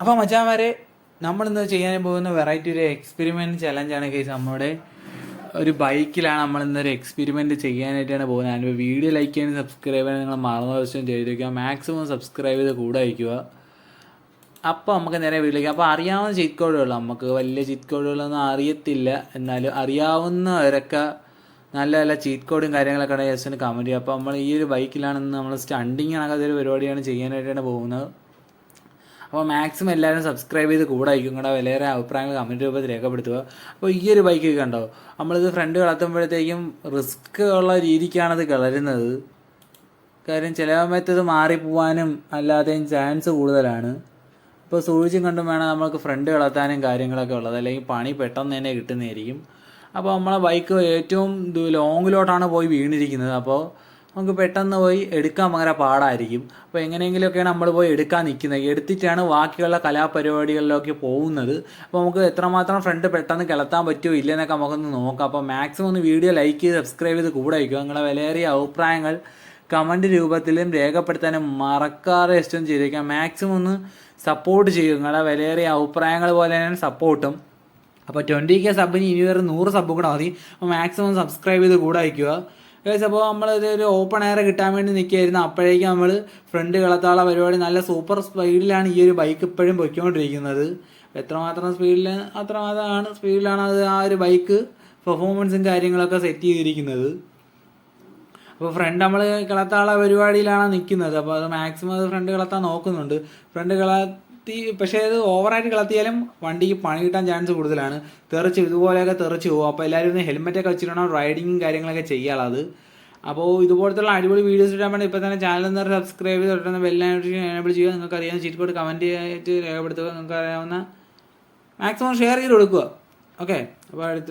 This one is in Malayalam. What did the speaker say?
അപ്പോൾ നമ്മൾ ഇന്ന് ചെയ്യാൻ പോകുന്ന വെറൈറ്റി ഒരു എക്സ്പെരിമെന്റ് ചലഞ്ചാണ് കേസ് നമ്മുടെ ഒരു ബൈക്കിലാണ് നമ്മൾ ഇന്നൊരു എക്സ്പെരിമെന്റ് ചെയ്യാനായിട്ടാണ് പോകുന്നത്. അതിന്റെ വീഡിയോ ലൈക്ക് ചെയ്യാനും സബ്സ്ക്രൈബ് ചെയ്യാൻ നിങ്ങൾ മറന്ന ദിവസം ചെയ്ത് വയ്ക്കുക മാക്സിമം സബ്സ്ക്രൈബ് ചെയ്ത് കൂടെ അയക്കുക. അപ്പോൾ നമുക്ക് നേരെ വീട്ടിലേക്ക് അപ്പോൾ അറിയാവുന്ന ചീറ്റ് നമുക്ക് വലിയ ചീറ്റ് കോഡുകളൊന്നും അറിയത്തില്ല. എന്നാലും അറിയാവുന്നവരൊക്കെ നല്ല നല്ല ചീറ്റ് കോഡും കാര്യങ്ങളൊക്കെ ഉണ്ടെങ്കിൽ ജസ്റ്റ് കമന്റ് ചെയ്യുക. അപ്പോൾ നമ്മൾ ഈ ഒരു ബൈക്കിലാണെന്ന് നമ്മൾ സ്റ്റണ്ടിങ് കണക്കത്തെ ഒരു പരിപാടിയാണ് ചെയ്യാനായിട്ടാണ് പോകുന്നത്. അപ്പോൾ മാക്സിമം എല്ലാവരും സബ്സ്ക്രൈബ് ചെയ്ത് കൂടെ അയക്കും കൂടെ വിലയേറെ അഭിപ്രായങ്ങൾ കമന്റ് രൂപത്തിൽ രേഖപ്പെടുത്തുക. അപ്പോൾ ഈ ഒരു ബൈക്ക് ഉണ്ടോ നമ്മളിത് ഫ്രണ്ട് കളത്തുമ്പോഴത്തേക്കും റിസ്ക് ഉള്ള രീതിക്കാണത് കളരുന്നത്. കാര്യം ചില സമയത്ത് ഇത് മാറിപ്പോവാനും അല്ലാതെയും ചാൻസ് കൂടുതലാണ്. ഇപ്പോൾ സൂക്ഷിച്ചും കണ്ടും വേണം നമ്മൾക്ക് ഫ്രണ്ട് കളത്താനും കാര്യങ്ങളൊക്കെ ഉള്ളത്. അല്ലെങ്കിൽ പണി പെട്ടെന്ന് തന്നെ കിട്ടുന്നതായിരിക്കും. അപ്പോൾ നമ്മളെ ബൈക്ക് ഏറ്റവും ലോങ്ങിലോട്ടാണ് പോയി വീണിരിക്കുന്നത്. അപ്പോൾ നമുക്ക് പെട്ടെന്ന് പോയി എടുക്കാൻ ഭയങ്കര പാടായിരിക്കും. അപ്പോൾ എങ്ങനെയെങ്കിലുമൊക്കെയാണ് നമ്മൾ പോയി എടുക്കാൻ നിൽക്കുന്നത്. എടുത്തിട്ടാണ് ബാക്കിയുള്ള കലാപരിപാടികളിലൊക്കെ പോകുന്നത്. അപ്പോൾ നമുക്ക് എത്രമാത്രം ഫ്രണ്ട് പെട്ടെന്ന് കിളത്താൻ പറ്റുമോ ഇല്ലെന്നൊക്കെ നമുക്കൊന്ന് നോക്കാം. അപ്പോൾ മാക്സിമം ഒന്ന് വീഡിയോ ലൈക്ക് ചെയ്ത് സബ്സ്ക്രൈബ് ചെയ്ത് കൂടെ വയ്ക്കുക. നിങ്ങളുടെ വിലയേറിയ അഭിപ്രായങ്ങൾ കമന്റ് രൂപത്തിലും രേഖപ്പെടുത്താനും മറക്കാതെ ഇഷ്ടം ചെയ്തേക്കാം മാക്സിമം ഒന്ന് സപ്പോർട്ട് ചെയ്യും നിങ്ങളുടെ വിലയേറിയ അഭിപ്രായങ്ങൾ പോലെ തന്നെ സപ്പോർട്ടും അപ്പോൾ ട്വന്റി കെ സബിന് ഇനി വേറെ നൂറ് സബ് കൂടെ മതി. അപ്പോൾ മാക്സിമം സബ്സ്ക്രൈബ് ചെയ്ത് കൂടെ അയക്കുക അപ്പോൾ നമ്മൾ ഇതൊരു ഓപ്പൺ എയർ കിട്ടാൻ വേണ്ടി നിൽക്കുകയായിരുന്നു അപ്പോഴേക്കും നമ്മൾ ഫ്രണ്ട് കളത്താള പരിപാടി നല്ല സൂപ്പർ സ്പീഡിലാണ് ഈ ഒരു ബൈക്ക് ഇപ്പോഴും പൊയ്ക്കൊണ്ടിരിക്കുന്നത്. എത്രമാത്രം സ്പീഡിൽ അത്രമാത്രമാണ് സ്പീഡിലാണ് അത് ആ ഒരു ബൈക്ക് പെർഫോമൻസും കാര്യങ്ങളൊക്കെ സെറ്റ് ചെയ്തിരിക്കുന്നത്. അപ്പോൾ ഫ്രണ്ട് നമ്മൾ കളത്താള പരിപാടിയിലാണ് നിൽക്കുന്നത് അപ്പോൾ അത് മാക്സിമം അത് ഫ്രണ്ട് കളത്താൻ നോക്കുന്നുണ്ട്. ഫ്രണ്ട് കളത്തി പക്ഷേ അത് ഓവറായിട്ട് കളത്തിയാലും വണ്ടിക്ക് പണി കിട്ടാൻ ചാൻസ് കൂടുതലാണ്. തെറിച്ച് ഇതുപോലെയൊക്കെ തെറിച്ച് പോകും അപ്പോൾ എല്ലാവരും ഒന്ന് ഹെൽമെറ്റൊക്കെ വെച്ചിട്ടാണ് റൈഡിങ്ങും കാര്യങ്ങളൊക്കെ ചെയ്യാനുള്ളത് അപ്പോൾ ഇതുപോലത്തുള്ള അടിപൊളി വീഡിയോസ് ഇടാൻ വേണ്ടി ഇപ്പോൾ തന്നെ ചാനൽ നിന്ന് സബ്സ്ക്രൈബ് ചെയ്ത് തൊട്ടുന്ന ബെല്ലൈനോട്ടിഫിക്കേഷൻ എനേബിൾ ചെയ്യുക. നിങ്ങൾക്ക് അറിയാവുന്ന ചീറ്റ് കോഡ് കമന്റ് ആയിട്ട് രേഖപ്പെടുത്തുക. നിങ്ങൾക്ക് അറിയാവുന്ന മാക്സിമം ഷെയർ ചെയ്ത് കൊടുക്കുക. ഓക്കെ അപ്പോൾ അടുത്ത